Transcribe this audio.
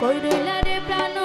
কইরেলারে প্রাণ